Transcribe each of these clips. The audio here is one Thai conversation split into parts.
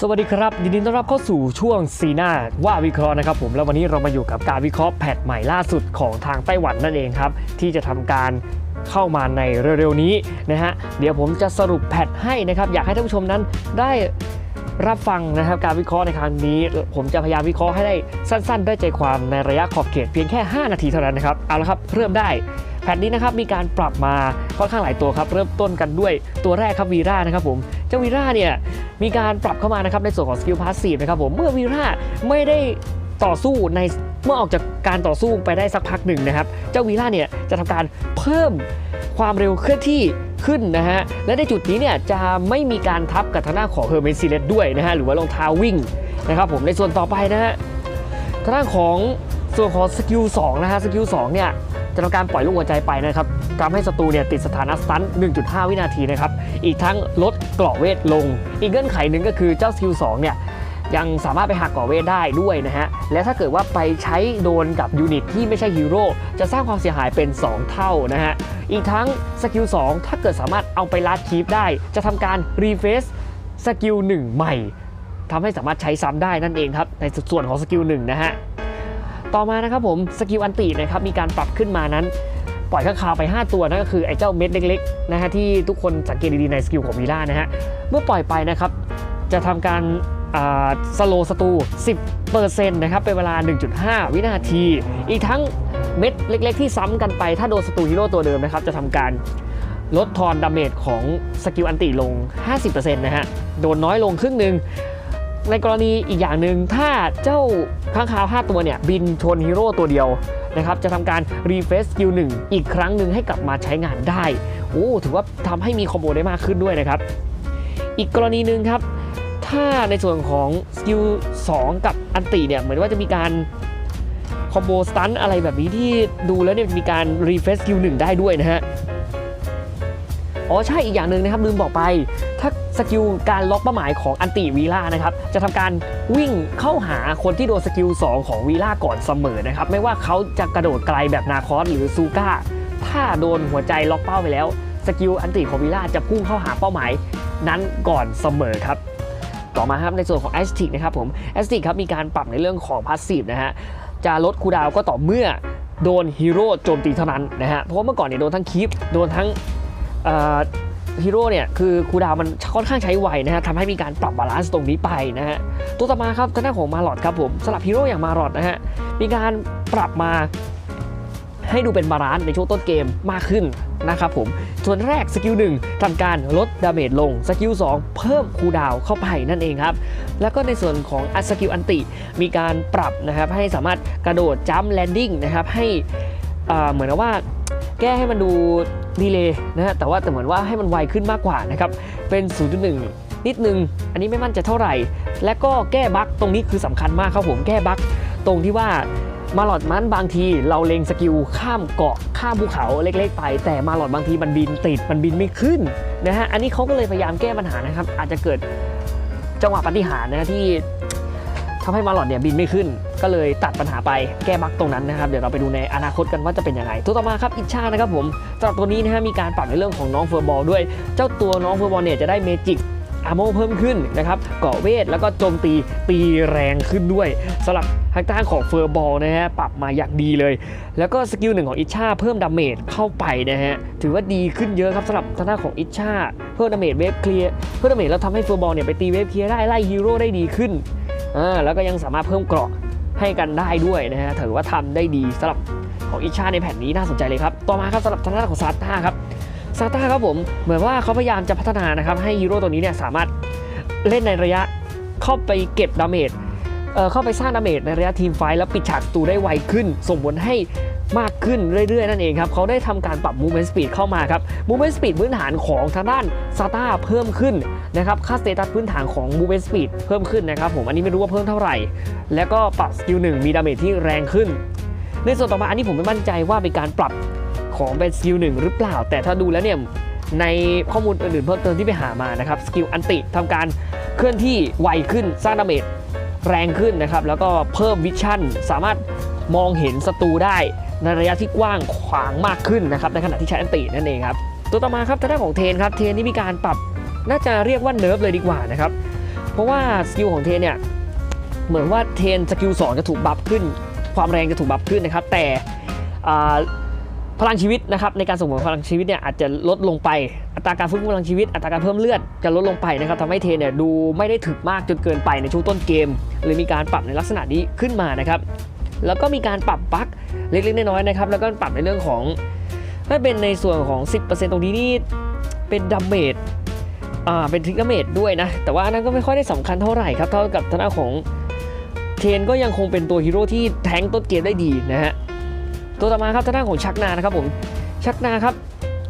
สวัสดีครับ ยินดีต้อนรับเข้าสู่ช่วงซีน่าว่าวิเคราะห์นะครับผมแล้ววันนี้เรามาอยู่กับการวิเคราะห์แพทใหม่ล่าสุดของทางไต้หวันนั่นเองครับ ที่จะทำการเข้ามาในเร็วๆนี้นะฮะเดี๋ยวผมจะสรุปแพทให้นะครับอยากให้ท่านผู้ชมนั้นได้รับฟังนะครับการวิเคราะห์ในครั้งนี้ ผมจะพยายามวิเคราะห์ให้ได้สั้นๆ ได้ใจความในระยะขอบเขตเพียงแค่ 5 นาทีเท่านั้นนะครับเอาละครับเริ่มได้ แพทนี้นะครับมีการปรับมาค่อนข้างหลายตัวครับเริ่มต้นกันด้วยตัวแรกครับวีร่านะครับผมเจ้าวีร่าเนี่ยมีการปรับเข้ามานะครับในส่วนของสกิลพาสซีฟนะครับผมเมื่อวีร่าไม่ได้ต่อสู้ในเมื่อออกจากการต่อสู้ไปได้สักพักหนึ่งนะครับ เจ้าวีร่าเนี่ยจะทำการเพิ่มความเร็วเคลื่อนที่ขึ้นนะฮะ และในจุดนี้เนี่ยจะไม่มีการทับกับทางหน้าของเฮอร์เมนซิเลตด้วยนะฮะ หรือว่ารองเท้าวิ่งนะครับผมในส่วนต่อไปนะฮะทางด้านของส่วนของสกิล2นะฮะสกิล2เนี่ย จะทำการปล่อยลูกหัวใจไปนะครับทำให้ศัตรูเนี่ยติดสถานะสตัน 1.5 วินาทีนะครับ อีกทั้งลดเกราะเวทลง อีกเงื่อนไขหนึ่งก็คือเจ้าสกิล2เนี่ยยังสามารถไปหักเกราะเวทได้ด้วยนะฮะ และถ้าเกิดว่าไปใช้โดนกับยูนิตที่ไม่ใช่ฮีโร่จะสร้างความเสียหายเป็น 2 เท่านะฮะ อีกทั้งสกิล2ถ้าเกิดสามารถเอาไปลัดคีฟได้ จะทำการรีเฟซสกิล1ใหม่ทำให้สามารถใช้ซ้ำได้นั่นเองครับ ในส่วนของสกิล1นะฮะ ต่อมานะครับผมสกิลอันตินะครับมีการปรับขึ้นมานั้น ปล่อยข้างคาวไป 5 ตัวนั่นก็คือไอ้เจ้าเม็ดเล็กๆนะฮะที่ทุกคนสังเกตดีๆในสกิลของวีล่านะฮะเมื่อปล่อยไปนะครับจะทำการสโลสตู10%นะครับเป็นเวลา 1.5 วินาที อีกทั้งเม็ดเล็ก ๆ ที่ซ้ำกันไป ถ้าโดนสตูฮีโร่ตัวเดิมนะครับจะทำการลดทอนดาเมจของสกิลอันติลง 50%นะฮะ โดนน้อยลงครึ่งหนึ่ง ในกรณีอีกอย่างหนึ่งถ้าเจ้าข้างคาว 5 ตัวเนี่ย บินชนฮีโร่ตัวเดียวนะครับจะทำการรีเฟซสกิลหนึ่งอีกครั้งหนึ่งให้กลับมาใช้งานได้โอ้ถือว่าทำให้มีคอมโบได้มากขึ้นด้วยนะครับ อีกกรณีหนึ่งครับ ถ้าในส่วนของสกิล2กับอันติเนี่ยเหมือนว่าจะมีการคอมโบสตันอะไรแบบนี้ที่ดูแล้วเนี่ยมีการรีเฟซสกิลหนึ่งได้ด้วยนะฮะ อ๋อใช่อีกอย่างหนึ่งนะครับลืมบอกไป ถ้าสกิลการล็อกเป้าหมายของอันติวีล่านะครับจะทำการวิ่งเข้าหาคนที่โดนสกิล2 ของวีล่าก่อนเสมอนะครับไม่ว่าเขาจะกระโดดไกลแบบนาคอสหรือซูก้าถ้าโดนหัวใจล็อกเป้าไปแล้วสกิลอันติของวีล่าจะพุ่งเข้าหาเป้าหมายนั้นก่อนเสมอครับต่อมาครับในส่วนของแอสติกนะครับผมแอสติกครับมีการปรับในเรื่องของพาสซีฟนะฮะจะลดคูดาวก็ต่อเมื่อโดนฮีโร่โจมตีเท่านั้นนะฮะเพราะว่าเมื่อก่อนเนี่ยโดนทั้งคีปโดนทั้ง ฮีโร่เนี่ยคือคูดาวมันค่อนข้างใช้ไวนะฮะทำให้มีการปรับบาลานซ์ตรงนี้ไปนะฮะตัวต่อมาครับทางด้านของมาลอดครับผมสำหรับฮีโร่อย่างมาลอดนะฮะมีการปรับมาให้ดูเป็นบาลานซ์ในช่วงต้นเกมมากขึ้นนะครับผม ส่วนแรกสกิลหนึ่งทำการลดดาเมจลง สกิล2เพิ่มคูดาวเข้าไปนั่นเองครับ แล้วก็ในส่วนของอัสกิลอันติ มีการปรับนะครับให้สามารถกระโดดจัมป์แลนดิ้งนะครับให้เหมือนว่าแก้ให้มันดู ดีเลย์นะฮะแต่ว่าแต่เหมือนว่าให้มันไวขึ้นมากกว่านะครับเป็น 0.1 นิดนึง อันนี้ไม่มั่นใจเท่าไหร่ และก็แก้บั๊กตรงนี้คือสำคัญมากครับผมแก้บั๊กตรงที่ว่ามาหลอดมันบางทีเราเล็งสกิลข้ามเกาะข้ามภูเขาเล็กๆ ไป แต่มาหลอดบางทีมันบินติดมันบินไม่ขึ้นนะฮะอันนี้เขาก็เลยพยายามแก้ปัญหานะครับอาจจะเกิดจังหวะปฏิหารนะที่ ทำให้มาหลอดเนี่ยบินไม่ขึ้น ก็เลยตัดปัญหาไปแก้บั๊กตรงนั้นนะครับ เดี๋ยวเราไปดูในอนาคตกันว่าจะเป็นยังไง ตัวต่อมาครับอิชานะครับผมสำหรับตัวนี้นะฮะมีการปรับในเรื่องของน้องเฟอร์บอลด้วย เจ้าตัวน้องเฟอร์บอลเนี่ยจะได้เมจิกอาร์โมเพิ่มขึ้นนะครับเกาะเวทแล้วก็โจมตีตีแรงขึ้นด้วยสำหรับทางด้านของเฟอร์บอลนะฮะปรับมาอย่างดีเลย แล้วก็สกิลหนึ่งของอิชาเพิ่มดาเมจเข้าไปนะฮะถือว่าดีขึ้นเยอะครับสำหรับทางด้านของอิชาเพิ่มดาเมจเวฟเคลียร์เพิ่มดาเมจแล้วทำให้เฟอร์บอลเนี่ยไปตีเวฟเคลียร์ได้ไล่ฮีโร่ได้ดีขึ้น แล้วก็ยังสามารถเพิ่มเกราะให้กันได้ด้วยนะฮะถือว่าทำได้ดีสำหรับของอิชาในแผ่นนี้น่าสนใจเลยครับ ต่อมาครับสำหรับทางด้านของซาต้าครับซาต้าครับผม เหมือนว่าเขาพยายามจะพัฒนานะครับให้ฮีโร่ตัวนี้เนี่ยสามารถเล่นในระยะเข้าไปเก็บดาเมจเอ่อเข้าไปสร้างดาเมจในระยะทีมไฟท์แล้วปิดฉากศัตรูได้ไวขึ้น ส่งผลให้มาก ขึ้นเรื่อยๆ นั่นเองครับเขาได้ทำการปรับ movement speed เข้ามาครับ movement speed พื้นฐานของทางด้านซาต้าเพิ่มขึ้นนะครับค่าสเตตัสพื้นฐานของ movement speed เพิ่มขึ้นนะครับผมอันนี้ไม่รู้ว่าเพิ่มเท่าไหร่ แล้วก็ปรับสกิลหนึ่งมีดาเมจที่แรงขึ้น ในส่วนต่อมาอันนี้ผมไม่มั่นใจว่าเป็นการปรับของเป็นสกิลหนึ่งหรือเปล่า แต่ถ้าดูแล้วเนี่ยในข้อมูลอื่นๆเพิ่มเติมที่ไปหามานะครับสกิลอันติทำการเคลื่อนที่ไวขึ้นสร้างดาเมจแรงขึ้นนะครับแล้วก็เพิ่มวิชั่นสามารถมองเห็นศัตรูได้ ในระยะที่กว้างขวางมากขึ้นนะครับในขณะที่ใช้อันตินั่นเองครับตัวต่อมาครับทางด้านของเทนครับเทนนี่มีการปรับน่าจะเรียกว่าเนิร์ฟเลยดีกว่านะครับเพราะว่าสกิลของเทนเนี่ยเหมือนว่าเทนสกิลสองจะถูกบัฟขึ้น ความแรงจะถูกบัฟขึ้นนะครับ แต่พลังชีวิตนะครับในการส่งผลพลังชีวิตเนี่ยอาจจะลดลงไปอัตราการฟื้นฟูพลังชีวิตอัตราการเพิ่มเลือดจะลดลงไปนะครับทำให้เทนเนี่ยดูไม่ได้ถึกมากจนเกินไปในช่วงต้นเกมหรือมีการปรับในลักษณะนี้ขึ้นมานะครับแล้วก็มีการปรับบั๊ก เล็กๆน้อยๆนะครับแล้วก็ปรับในเรื่องของถ้าเป็นในส่วนของ 10%ตรงนี้นี่เป็นดัมเมจอ่าเป็นทริกดัมเมจด้วยนะ แต่ว่านั้นก็ไม่ค่อยได้สำคัญเท่าไหร่ครับ เท่ากับทางด้าของเทนก็ยังคงเป็นตัวฮีโร่ที่แทงต้นเกมได้ดีนะฮะตัวต่อมาครับทางด้าของชักนานะครับผมชักนาครับ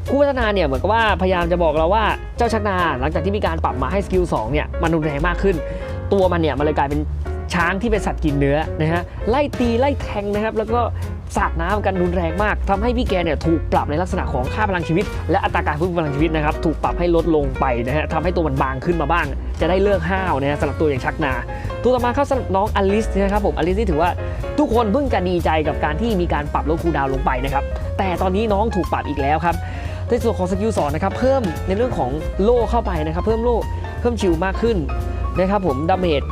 ผู้พัฒนาเนี่ยเหมือนกับว่าพยายามจะบอกเราว่าเจ้าชักนาหลังจากที่มีการปรับมาให้สกิล2เนี่ยมันรุนแรงมากขึ้น ตัวมันเนี่ยมันเลยกลายเป็นช้างที่เป็นสัตว์กินเนื้อนะฮะไล่ตีไล่แทงนะครับแล้วก็ สาดน้ำกันรุนแรงมากทำให้พี่แกเนี่ยถูกปรับในลักษณะของค่าพลังชีวิต และอัตราการฟื้นฟูพลังชีวิตนะครับถูกปรับให้ลดลงไปนะฮะทำให้ตัวมันบางขึ้นมาบ้าง จะได้เลิกห้าวนะฮะสำหรับตัวอย่างชักนา ตัวต่อมาครับสำหรับน้องอลิสนะครับผมอลิสที่ถือว่าทุกคนเพิ่งจะดีใจกับการที่มีการปรับลดคูดาวลงไปนะครับแต่ตอนนี้น้องถูกปรับอีกแล้วครับในส่วนของสกิลสอนนะครับเพิ่มในเรื่องของโล่เข้าไปนะครับเพิ่มโล่เพิ่มชิลมากขึ้นนะครับผมดาเมจ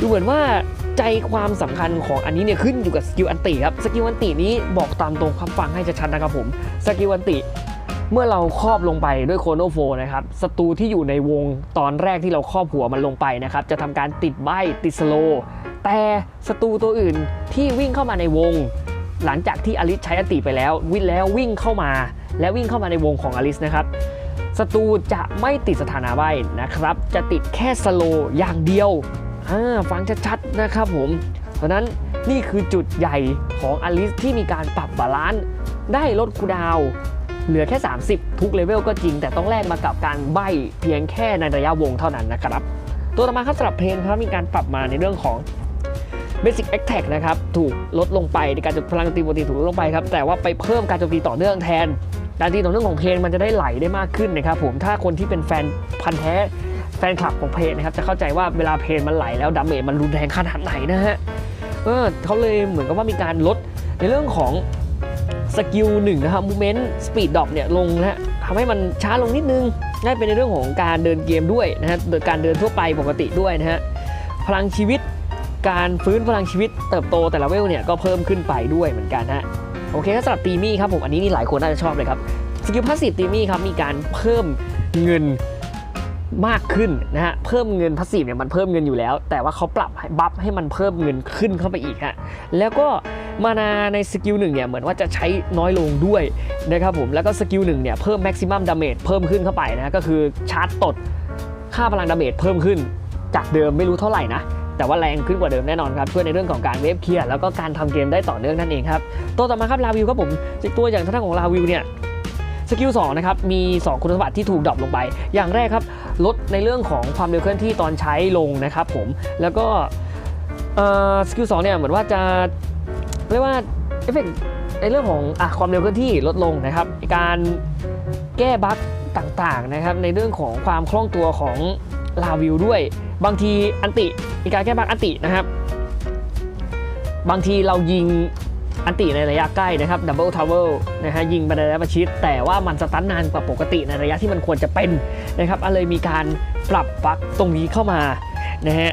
ดูเหมือนว่า ใจความสำคัญของอันนี้เนี่ยขึ้นอยู่กับสกิลอันติครับสกิลอันตินี้บอกตามตรงความฟังให้ชัดๆนะครับผมสกิลอันติเมื่อเราครอบลงไปด้วยโคโนโฟนะครับศัตรูที่อยู่ในวงตอนแรกที่เราครอบหัวมันลงไปนะครับ จะทำการติดใบติดสโลว์แต่ศัตรูตัวอื่นที่วิ่งเข้ามาในวง หลังจากที่อลิสใช้อติไปแล้ว วิ่งแล้ววิ่งเข้ามา และวิ่งเข้ามาในวงของอลิสนะครับศัตรูจะไม่ติดสถานะใบนะครับ จะติดแค่สโลว์อย่างเดียว ฟังชัดๆนะครับผม เพราะนั้นนี่คือจุดใหญ่ของอลิสที่มีการปรับบาลานซ์ได้ลดคูดาวเหลือแค่ 30 ทุกเลเวลก็จริง แต่ต้องแลกมากับการใบเพียงแค่ในระยะวงเท่านั้นนะครับ ตัวต่อมาครับสำหรับเพลงครับมีการปรับมาในเรื่องของ Basic Attack นะครับ ถูกลดลงไปในการโจมพลังตีปกติถูกลดลงไปครับ แต่ว่าไปเพิ่มการโจมตีต่อเนื่องแทนการตีต่อเนื่องของเพลงมันจะได้ไหลได้มากขึ้นนะครับผมถ้าคนที่เป็นแฟนพันธ์แท้ แฟนคลับของเพลนะครับจะเข้าใจว่าเวลาเพลงมันไหลแล้วดาเมจมันรุนแรงขนาดไหนนะฮะเออเขาเลยเหมือนกับว่ามีการลดในเรื่องของสกิลหนึ่งนะครับมูเมนต์สปีดดรอปเนี่ยลงนะฮะทำให้มันช้าลงนิดนึงนั่นเป็นในเรื่องของการเดินเกมด้วยนะฮะโดยการเดินทั่วไปปกติด้วยนะฮะพลังชีวิตการฟื้นพลังชีวิตเติบโตแต่ละเวลเนี่ยก็เพิ่มขึ้นไปด้วยเหมือนกันฮะโอเคก็สำหรับตีมี่ครับผมอันนี้นี่หลายคนน่าจะชอบเลยครับสกิลพาสซีฟตีมี่ครับมีการเพิ่มเงิน มากขึ้นนะฮะ เพิ่มเงินพาสซีฟเนี่ยมันเพิ่มเงินอยู่แล้ว แต่ว่าเขาปรับให้บัฟให้มันเพิ่มเงินขึ้นเข้าไปอีกฮะ แล้วก็มานาในสกิลหนึ่งเนี่ยเหมือนว่าจะใช้น้อยลงด้วยนะครับผม แล้วก็สกิลหนึ่งเนี่ยเพิ่มแม็กซิมัมดาเมจเพิ่มขึ้นเข้าไปนะ ก็คือชาร์จตด ค่าพลังดาเมจเพิ่มขึ้น จากเดิมไม่รู้เท่าไหร่นะแต่ว่าแรงขึ้นกว่าเดิมแน่นอนครับ ช่วยในเรื่องของการเวฟเคลียร์แล้วก็การทำเกมได้ต่อเนื่องนั่นเองครับ ตัวต่อมาครับลาวิวครับผมตัวอย่างทางด้านของลาวิวเนี่ย สกิล2นะครับมี 2 คุณสมบัติที่ถูกดรอปลงไป อย่างแรกครับลดในเรื่องของความเร็วเคลื่อนที่ตอนใช้ลงนะครับผมแล้วก็สกิล2เนี่ยเหมือนว่าจะเรียกว่าเอฟเฟกต์ในเรื่องของอความเร็วเคลื่อนที่ลดลงนะครับ การแก้บั๊กต่างๆนะครับในเรื่องของความคล่องตัวของลาวิวด้วย บางทีอันติมีการแก้บั๊กอันตินะครับ บางทีเรายิง อันติในระยะใกล้นะครับดับเบิลทาวเวลนะฮะยิงไปในระยะประชิด แต่ว่ามันสตันนานกว่าปกติในระยะที่มันควรจะเป็นนะครับอะไรมีการปรับบั๊กตรงนี้เข้ามานะฮะ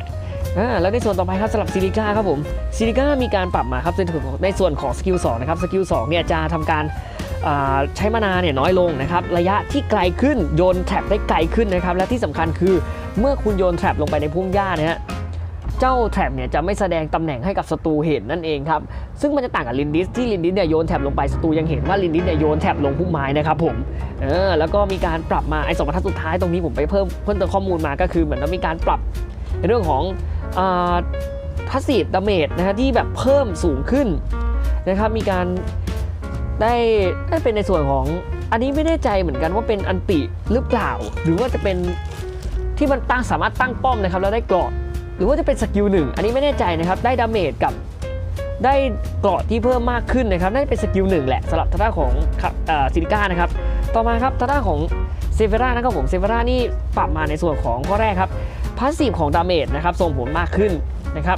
แล้วในส่วนต่อไปครับสำหรับซิลิก้าครับผมซิลิก้ามีการปรับมาครับในส่วนของในส่วนของสกิล2นะครับสกิล2เนี่ยจะทำการใช้มานาเนี่ยน้อยลงนะครับระยะที่ไกลขึ้นโยนแทร็บได้ไกลขึ้นนะครับและที่สำคัญคือเมื่อคุณโยนแทร็บลงไปในพุ่มหญ้านะฮะ เจ้าแท็บเนี่ยจะไม่แสดงตำแหน่งให้กับศัตรูเห็นนั่นเองครับ ซึ่งมันจะต่างกับลินดิสที่ลินดิสเนี่ยโยนแท็บลงไปศัตรูยังเห็นว่าลินดิสเนี่ยโยนแท็บลงพุ่มไม้นะครับผมเออแล้วก็มีการปรับมาไอ้สองบรรทัดสุดท้ายตรงนี้ผมไปเพิ่มเพิ่มเติมข้อมูลมาก็คือเหมือนว่ามีการปรับในเรื่องของพาสซีฟดาเมจนะฮะที่แบบเพิ่มสูงขึ้นนะครับมีการได้ได้เป็นในส่วนของอันนี้ไม่แน่ใจเหมือนกันว่าเป็นอันติหรือเปล่า หรือว่าจะเป็นที่มันตั้งสามารถตั้งป้อมนะครับแล้วได้กราะ หรือว่าจะเป็นสกิลหนึ่งอันนี้ไม่แน่ใจนะครับได้ดาเมจกับได้เกราะที่เพิ่มมากขึ้นนะครับน่าจะเป็นสกิลหนึ่งแหละสำหรับทาร่าของซิลิก้านะครับต่อมาครับทาร่าของเซเวรานะครับผมเซเวร่านี่ปรับมาในส่วนของข้อแรกครับพาสซีฟของดาเมจนะครับส่งผลมากขึ้นนะครับ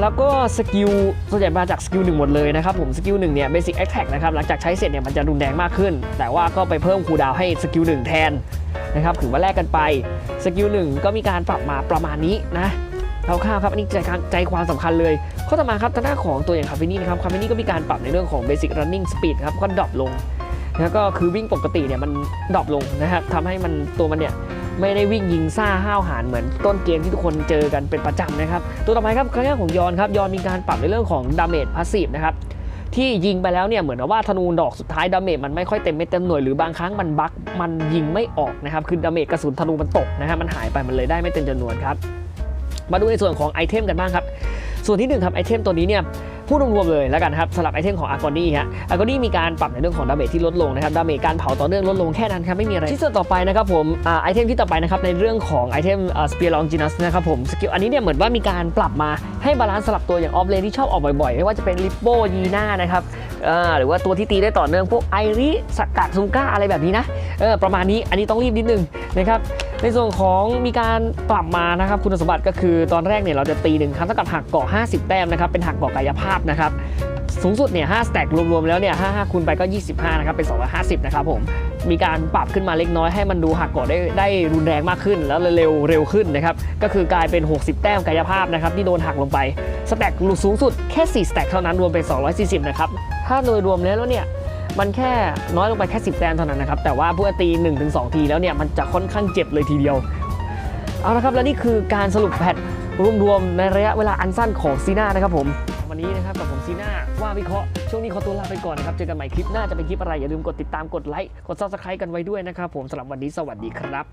แล้วก็สกิลส่วนใหญ่มาจากสกิลหนึ่งหมดเลยนะครับผมสกิลหนึ่งเนี่ยเบสิ c แอ t แท็กนะครับหลังจากใช้เสร็จเนี่ยมันจะรุนแรงมากขึ้น แต่ว่าก็ไปเพิ่มคูลดาวให้สกิลหนึ่งแทนนะครับถือว่าแลกกันไปสกิลหนึ่งก็มีการปรับมาประมาณนี้นะคร่าวๆครับอันนี้ใจใจความสำคัญเลย ข้อต่อมาครับทางด้านของตัวอย่างคาเฟนี่นะครับคาเฟนี่ก็มีการปรับในเรื่องของ Basic Running Speed ครับก็ดรอปลง แล้วก็คือวิ่งปกติเนี่ยมันดรอปลงนะครับทำให้มันตัวมันเนี่ยไม่ได้วิ่งยิงซ่าห้าวหาญเหมือนต้นเกมที่ทุกคนเจอกันเป็นประจำนะครับ ตัวต่อไปครับครั้งแรกของยอนครับยอนมีการปรับในเรื่องของดาเมจพาสซีฟนะครับที่ยิงไปแล้วเนี่ยเหมือนว่าธนูดอกสุดท้ายดาเมจมันไม่ค่อยเต็มเม็ดเต็มหน่วยหรือบางครั้งมันบั๊กมันยิงไม่ออกนะครับคือดาเมจกระสุนธนูมันตกนะครับมันหายไปมันเลยได้ไม่เต็มจำนวนครับมาดูในส่วนของไอเทมกันบ้างครับ ส่วนที่หนึ่งครับไอเทมตัวนี้เนี่ยพูดรวมๆเลยแล้วกันครับสำหรับไอเทมของอาร์กอนี่ฮะอาร์กอนี่มีการปรับในเรื่องของดาเมจที่ลดลงนะครับดาเมจการเผาต่อเนื่องลดลงแค่นั้นครับไม่มีอะไรที่ส่วนต่อไปนะครับผมอ่าไอเทมที่ต่อไปนะครับในเรื่องของไอเทมสเปียร์ลองจินัสนะครับผมสกิลอันนี้เนี่ยเหมือนว่ามีการปรับมาให้บาลานซ์สลับตัวอย่างออฟเลนที่ชอบออกบ่อยๆไม่ว่าจะเป็นลิปโบยีน่านะครับอ่าหรือว่าตัวที่ตีได้ต่อเนื่องพวกไอริสกัดซูก้าอะไรแบบนี้นะเออประมาณนี้อันนี้ต้องรีบนิดนึงนะครับ ในส่วนของมีการปรับมานะครับคุณสมบัติก็คือตอนแรกเนี่ยเราจะตีหนึ่งครั้งเท่ากับหักเกาะ50 แต้มนะครับเป็นหักเกาะกายภาพนะครับสูงสุดเนี่ย5สแต็กรวมๆแล้วเนี่ย55คูณไปก็ 25 นะครับ เป็น 250 นะครับผม มีการปรับขึ้นมาเล็กน้อยให้มันดูหักเกาะได้ได้รุนแรงมากขึ้น แล้วเร็วเร็วขึ้นนะครับ ก็คือกลายเป็น 60 แต้มกายภาพนะครับ ที่โดนหักลงไป สแต็กสูงสุดแค่ 4 สแต็กเท่านั้นรวมเป็น 240 นะครับ ถ้าโดยรวมแล้วเนี่ย มันแค่น้อยลงไปแค่ 10แต้มเท่านั้นนะครับ แต่ว่าผู้ตี1-2ทีแล้วเนี่ยมันจะค่อนข้างเจ็บเลยทีเดียว เอาละครับและนี่คือการสรุปแพทรวมๆในระยะเวลาอันสั้นของซีน่านะครับผมวันนี้นะครับกับผมซีน่าว่าวิเคราะห์ช่วงนี้ขอตัวลาไปก่อนนะครับ เจอกันใหม่คลิปหน้าจะเป็นคลิปอะไร อย่าลืมกดติดตามกดไลค์กด subscribe กันไว้ด้วยนะครับผมสำหรับวันนี้สวัสดีครับ